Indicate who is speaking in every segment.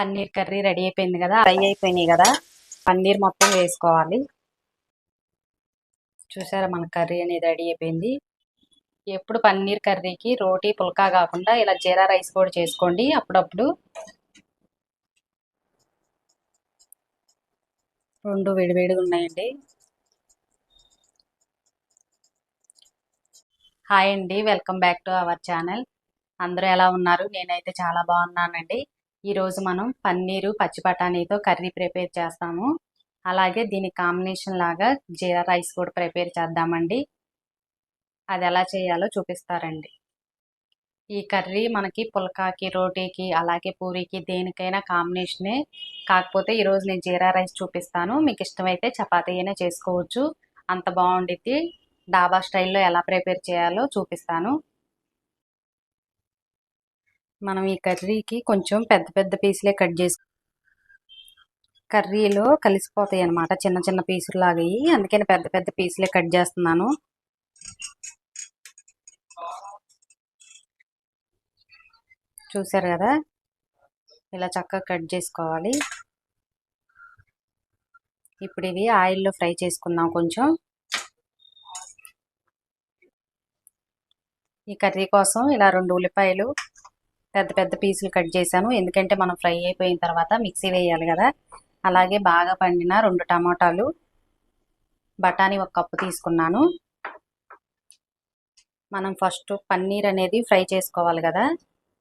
Speaker 1: Paneer curry ready అయిపోయింది కదా fry అయిపోయినాయి కదా పన్నీర్ మొత్తం వేసుకోవాలి. చూసారా మన కర్రీ అనేది రెడీ అయిపోయింది. ఎప్పుడు పన్నీర్ కర్రీకి రోటీ పుల్కా కాకుండా ఇలా జీరా రైస్ కూడా చేసుకోండి అప్పుడప్పుడు. రెండు వేడివేడిగా ఉన్నాయండి. హాయ్ అండి welcome back to our channel. అందరూ ఎలా ఉన్నారు? నేనైతే చాలా బాగున్నానండి. ఈరోజు మనం పన్నీరు పచ్చి బఠానీతో కర్రీ ప్రిపేర్ చేస్తాము. అలాగే దీని కాంబినేషన్ లాగా జీరా రైస్ కూడా ప్రిపేర్ చేద్దామండి. అది ఎలా చేయాలో చూపిస్తారండి. ఈ కర్రీ మనకి పుల్కాకి రోటీకి అలాగే పూరీకి దేనికైనా కాంబినేషనే. కాకపోతే ఈరోజు నేను జీరా రైస్ చూపిస్తాను. మీకు ఇష్టమైతే చపాతీ అయినా చేసుకోవచ్చు. అంత బాగుండిద్ది. డాబా స్టైల్లో ఎలా ప్రిపేర్ చేయాలో చూపిస్తాను. మనం ఈ కర్రీకి కొంచెం పెద్ద పెద్ద పీసులే కట్ చేసి కర్రీలో కలిసిపోతాయి అనమాట చిన్న చిన్న పీసులు లాగాయి. అందుకని పెద్ద పెద్ద పీసులే కట్ చేస్తున్నాను. చూసారు కదా? ఇలా చక్కగా కట్ చేసుకోవాలి. ఇప్పుడు ఇవి ఆయిల్లో ఫ్రై చేసుకుందాం కొంచెం. ఈ కర్రీ కోసం ఇలా రెండు ఉల్లిపాయలు పెద్ద పెద్ద పీసులు కట్ చేశాను. ఎందుకంటే మనం ఫ్రై అయిపోయిన తర్వాత మిక్సీ వేయాలి కదా. అలాగే బాగా పండిన రెండు టమాటాలు బఠానీ ఒక కప్పు తీసుకున్నాను. మనం ఫస్ట్ పన్నీర్ అనేది ఫ్రై చేసుకోవాలి కదా.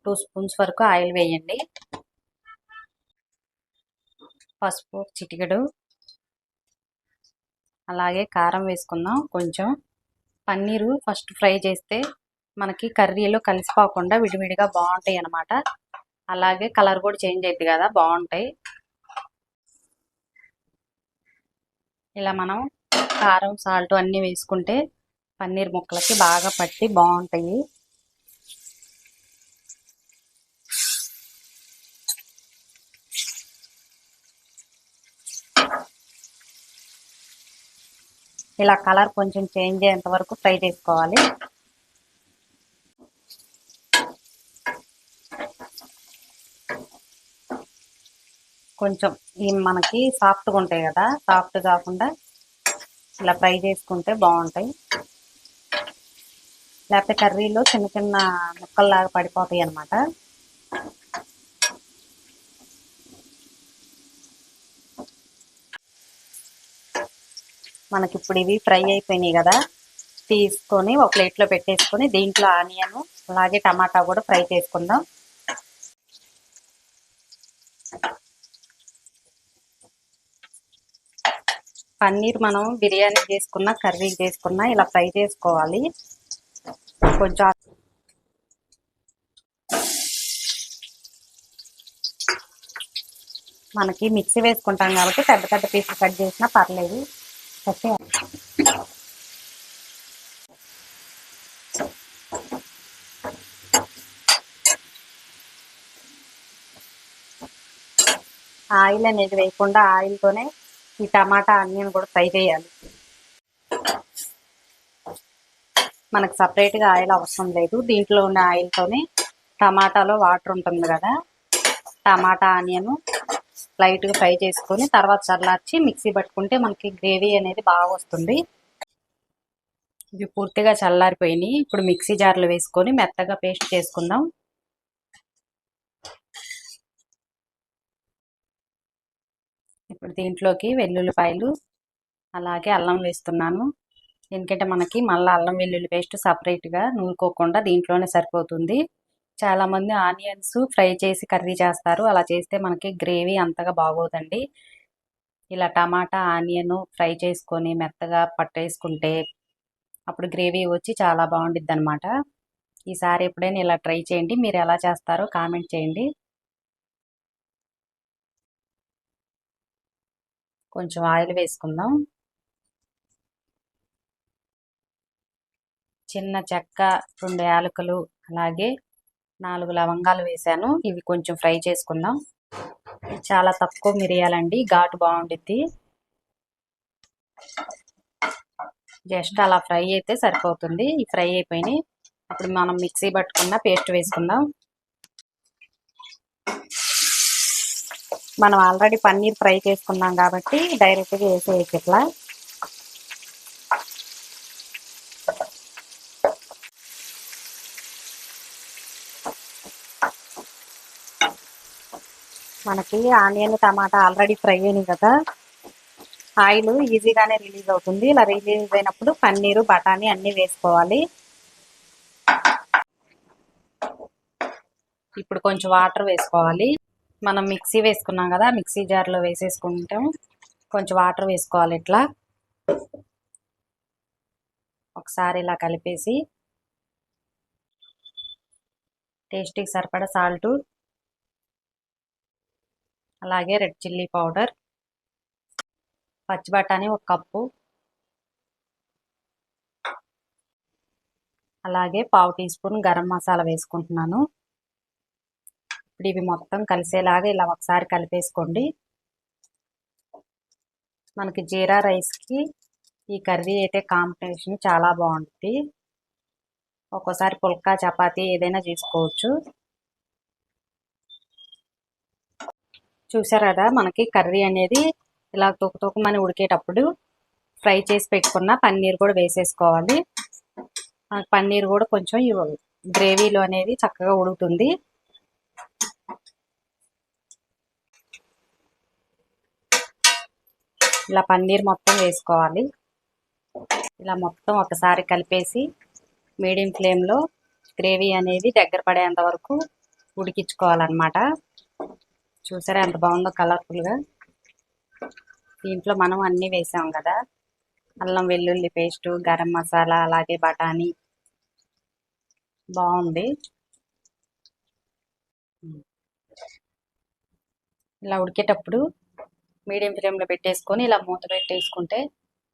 Speaker 1: టూ స్పూన్స్ వరకు ఆయిల్ వేయండి. పసుపు చిటికెడు. అలాగే కారం వేసుకుందాం కొంచెం. పన్నీరు ఫస్ట్ ఫ్రై చేస్తే మనకి కర్రీలో కలిసిపోకుండా విడివిడిగా బాగుంటాయి అన్నమాట. అలాగే కలర్ కూడా చేంజ్ అవుతుంది కదా బాగుంటాయి. ఇలా మనం కారం సాల్ట్ అన్నీ వేసుకుంటే పన్నీర్ ముక్కలకి బాగా పట్టి బాగుంటాయి. ఇలా కలర్ కొంచెం చేంజ్ అయ్యేంత వరకు ఫ్రై చేసుకోవాలి. కొంచెం ఈ మనకి సాఫ్ట్గా ఉంటాయి కదా సాఫ్ట్ కాకుండా ఇలా ఫ్రై చేసుకుంటే బాగుంటాయి. లేకపోతే కర్రీలో చిన్న చిన్న ముక్కల్లాగా పడిపోతాయి అన్నమాట. మనకి ఇప్పుడు ఇవి ఫ్రై అయిపోయినాయి కదా తీసుకొని ఒక ప్లేట్లో పెట్టేసుకొని దీంట్లో ఆనియన్ అలాగే టమాటా కూడా ఫ్రై చేసుకుందాం. పన్నీర్ మనం బిర్యానీ చేసుకున్న కర్రీ చేసుకున్న ఇలా ఫ్రై చేసుకోవాలి. కొంచెం మనకి మిక్సీ వేసుకుంటాం కాబట్టి పెద్ద పెద్ద పీసులు కట్ చేసినా పర్లేదు. ఓకే. ఆయిల్ అనేది వేయకుండా ఆయిల్తోనే ఈ టమాటా ఆనియన్ కూడా ఫ్రై చేయాలి. మనకు సపరేట్గా ఆయిల్ అవసరం లేదు. దీంట్లో ఉన్న ఆయిల్తోనే టమాటాలో వాటర్ ఉంటుంది కదా. టమాటా ఆనియన్ లైట్గా ఫ్రై చేసుకొని తర్వాత చల్లార్చి మిక్సీ పట్టుకుంటే మనకి గ్రేవీ అనేది బాగా వస్తుంది. ఇవి పూర్తిగా చల్లారిపోయినాయి. ఇప్పుడు మిక్సీ జార్లో వేసుకొని మెత్తగా పేస్ట్ చేసుకుందాం. ఇప్పుడు దీంట్లోకి వెల్లుల్లిపాయలు అలాగే అల్లం వేస్తున్నాను. ఎందుకంటే మనకి మళ్ళీ అల్లం వెల్లుల్లి పేస్ట్ సపరేట్గా నూరుకోకుండా దీంట్లోనే సరిపోతుంది. చాలామంది ఆనియన్స్ ఫ్రై చేసి కర్రీ చేస్తారు. అలా చేస్తే మనకి గ్రేవీ అంతగా బాగోదండి. ఇలా టమాటా ఆనియన్ ఫ్రై చేసుకొని మెత్తగా పట్టేసుకుంటే అప్పుడు గ్రేవీ వచ్చి చాలా బాగుండిద్ది అనమాట ఈసారి ఎప్పుడైనా ఇలా ట్రై చేయండి. మీరు ఎలా చేస్తారో కామెంట్ చేయండి. కొంచెం ఆయిల్ వేసుకుందాం. చిన్న చెక్క రెండు యాలకులు అలాగే నాలుగు లవంగాలు వేసాను. ఇవి కొంచెం ఫ్రై చేసుకుందాం. చాలా తక్కువ మిరియాలండి ఘాటు బాగుండిద్ది. జస్ట్ అలా ఫ్రై అయితే సరిపోతుంది. ఈ ఫ్రై అయిపోయినాయి. అప్పుడు మనం మిక్సీ పట్టుకున్న పేస్ట్ వేసుకుందాం. మనం ఆల్రెడీ పన్నీర్ ఫ్రై చేసుకున్నాం కాబట్టి డైరెక్ట్గా వేసేయచ్చు ఇట్లా. మనకి ఆనియన్ టమాటా ఆల్రెడీ ఫ్రై అయినాయి కదా. ఆయిల్ ఈజీగానే రిలీజ్ అవుతుంది. ఇలా రిలీజ్ అయినప్పుడు పన్నీరు బఠానీ అన్నీ వేసుకోవాలి. ఇప్పుడు కొంచెం వాటర్ వేసుకోవాలి. మనం మిక్సీ వేసుకున్నాం కదా మిక్సీ జార్లో వేసేసుకుంటాం. కొంచెం వాటర్ వేసుకోవాలి ఇట్లా. ఒకసారి ఇలా కలిపేసి టేస్టీకి సరిపడా సాల్టు అలాగే రెడ్ చిల్లీ పౌడర్ పచ్చి బఠానీ ఒక కప్పు. అలాగే పావు టీ స్పూన్ గరం మసాలా వేసుకుంటున్నాను. ఇప్పుడు ఇవి మొత్తం కలిసేలాగా ఇలా ఒకసారి కలిపేసుకోండి. మనకి జీరా రైస్కి ఈ కర్రీ అయితే కాంబినేషన్ చాలా బాగుంటుంది. ఒక్కోసారి పుల్కా చపాతీ ఏదైనా చేసుకోవచ్చు. చూసారు కదా మనకి కర్రీ అనేది ఇలా తొక్కు ఉడికేటప్పుడు ఫ్రై చేసి పెట్టుకున్న పన్నీర్ కూడా వేసేసుకోవాలి. మనకి పన్నీర్ కూడా కొంచెం గ్రేవీలో అనేది చక్కగా ఉడుకుతుంది. ఇలా పన్నీర్ మొత్తం వేసుకోవాలి. ఇలా మొత్తం ఒకసారి కలిపేసి మీడియం ఫ్లేమ్లో గ్రేవీ అనేది దగ్గర పడేంత వరకు ఉడికించుకోవాలన్నమాట. చూసారా ఎంత బాగుందో కలర్ఫుల్గా దీంట్లో మనం అన్నీ వేసాం కదా. అల్లం వెల్లుల్లి పేస్టు గరం మసాలా అలాగే బఠానీ. బాగుంది. ఇలా ఉడికేటప్పుడు మీడియం ఫ్లేమ్లో పెట్టేసుకొని ఇలా మూత పెట్టేసుకుంటే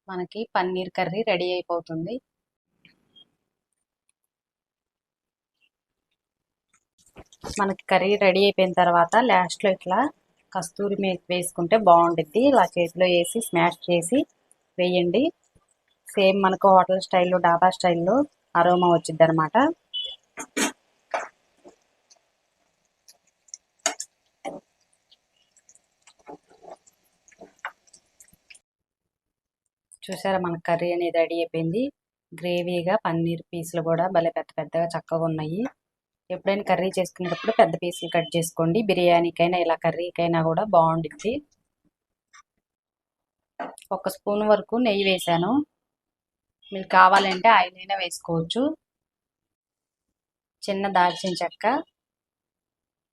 Speaker 1: మనకి పన్నీర్ కర్రీ రెడీ అయిపోతుంది. మనకి కర్రీ రెడీ అయిపోయిన తర్వాత లాస్ట్లో ఇట్లా కస్తూరి మీద వేసుకుంటే బాగుంటుంది ఇలా చేతిలో వేసి స్మాష్ చేసి వేయండి. సేమ్ మనకు హోటల్ స్టైల్లో డాబా స్టైల్లో అరోమా వచ్చింది అనమాట చూసారా మన కర్రీ అనేది రెడీ అయిపోయింది. గ్రేవీగా పన్నీర్ పీసులు కూడా భలే పెద్ద పెద్దగా చక్కగా ఉన్నాయి. ఎప్పుడైనా కర్రీ చేసుకునేటప్పుడు పెద్ద పీసులు కట్ చేసుకోండి. బిర్యానీకైనా ఇలా కర్రీకైనా కూడా బాగుంటుంది ఒక స్పూన్ వరకు నెయ్యి వేసాను. మీకు కావాలంటే ఆయిల్ అయినా వేసుకోవచ్చు. చిన్న దాల్చిన చెక్క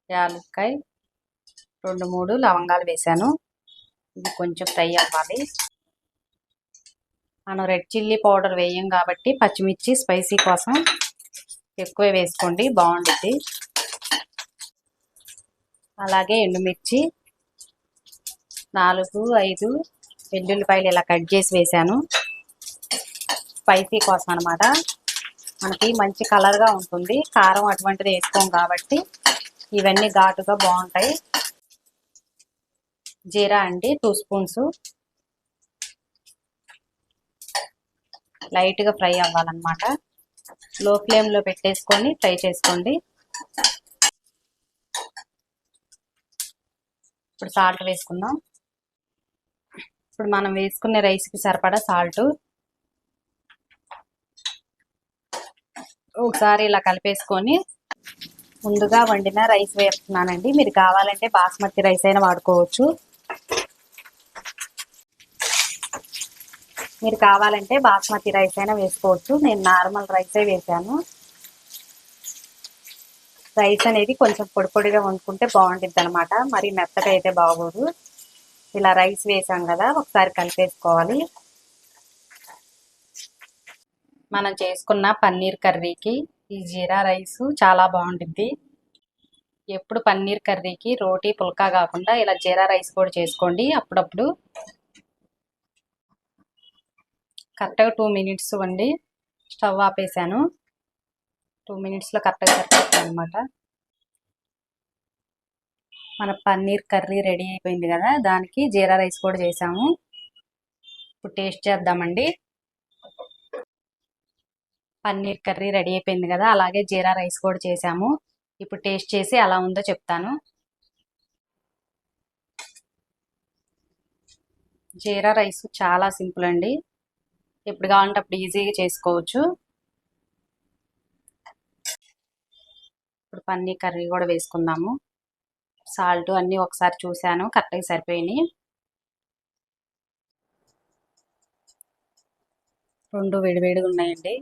Speaker 1: యాలక్కాయ రెండు మూడు లవంగాలు వేసాను. ఇది కొంచెం ఫ్రై అవ్వాలి. మనం రెడ్ చిల్లీ పౌడర్ వేయం కాబట్టి పచ్చిమిర్చి స్పైసీ కోసం ఎక్కువ వేసుకోండి. బాగుంటుంది అలాగే ఎండుమిర్చి నాలుగు ఐదు వెల్లుల్లిపాయలు ఇలా కట్ చేసి వేసాను. స్పైసీ కోసం అనమాట మనకి మంచి కలర్గా ఉంటుంది. కారం అటువంటిది వేసుకోం కాబట్టి ఇవన్నీ ఘాటుగా బాగుంటాయి. జీరా అండి టూ స్పూన్స్. లైట్గా ఫ్రై అవ్వాలన్నమాట. లో ఫ్లేమ్లో పెట్టేసుకొని ఫ్రై చేసుకోండి. ఇప్పుడు సాల్ట్ వేసుకుందాం. ఇప్పుడు మనం వేసుకునే రైస్కి సరిపడా సాల్ట్. ఒకసారి ఇలా కలిపేసుకొని ముందుగా వండిన రైస్ వేస్తున్నానండి మీరు కావాలంటే బాస్మతి రైస్ అయినా వాడుకోవచ్చు. మీరు కావాలంటే బాస్మతి రైస్ అయినా వేసుకోవచ్చు. నేను నార్మల్ రైసే వేసాను. రైస్ అనేది కొంచెం పొడి పొడిగా వండుకుంటే బాగుంటుంది అనమాట మరి మెత్తగా అయితే బాగోదు. ఇలా రైస్ వేసాం కదా ఒకసారి కలిపేసుకోవాలి. మనం చేసుకున్న పన్నీర్ కర్రీకి ఈ జీరా రైస్ చాలా బాగుంటుంది ఎప్పుడు పన్నీర్ కర్రీకి రోటీ పుల్కా కాకుండా ఇలా జీరా రైస్ కూడా చేసుకోండి అప్పుడప్పుడు. కరెక్ట్గా టూ మినిట్స్ వండి స్టవ్ ఆపేసాను. టూ మినిట్స్లో కరెక్ట్గా సరిపోతుంది అనమాట మన పన్నీర్ కర్రీ రెడీ అయిపోయింది కదా దానికి జీరా రైస్ కూడా చేసాము. ఇప్పుడు టేస్ట్ చేద్దామండి. పన్నీర్ కర్రీ రెడీ అయిపోయింది కదా అలాగే జీరా రైస్ కూడా చేసాము. ఇప్పుడు టేస్ట్ చేసి ఎలా ఉందో చెప్తాను. జీరా రైస్ చాలా సింపుల్ అండి. ఎప్పుడు కావాలంటే అప్పుడు ఈజీగా చేసుకోవచ్చు. ఇప్పుడు పన్నీర్ కర్రీ కూడా వేసుకుందాము. సాల్ట్ అన్నీ ఒకసారి చూశాను కరెక్ట్గా సరిపోయినాయి. రెండు వేడివేడిగా ఉన్నాయండి.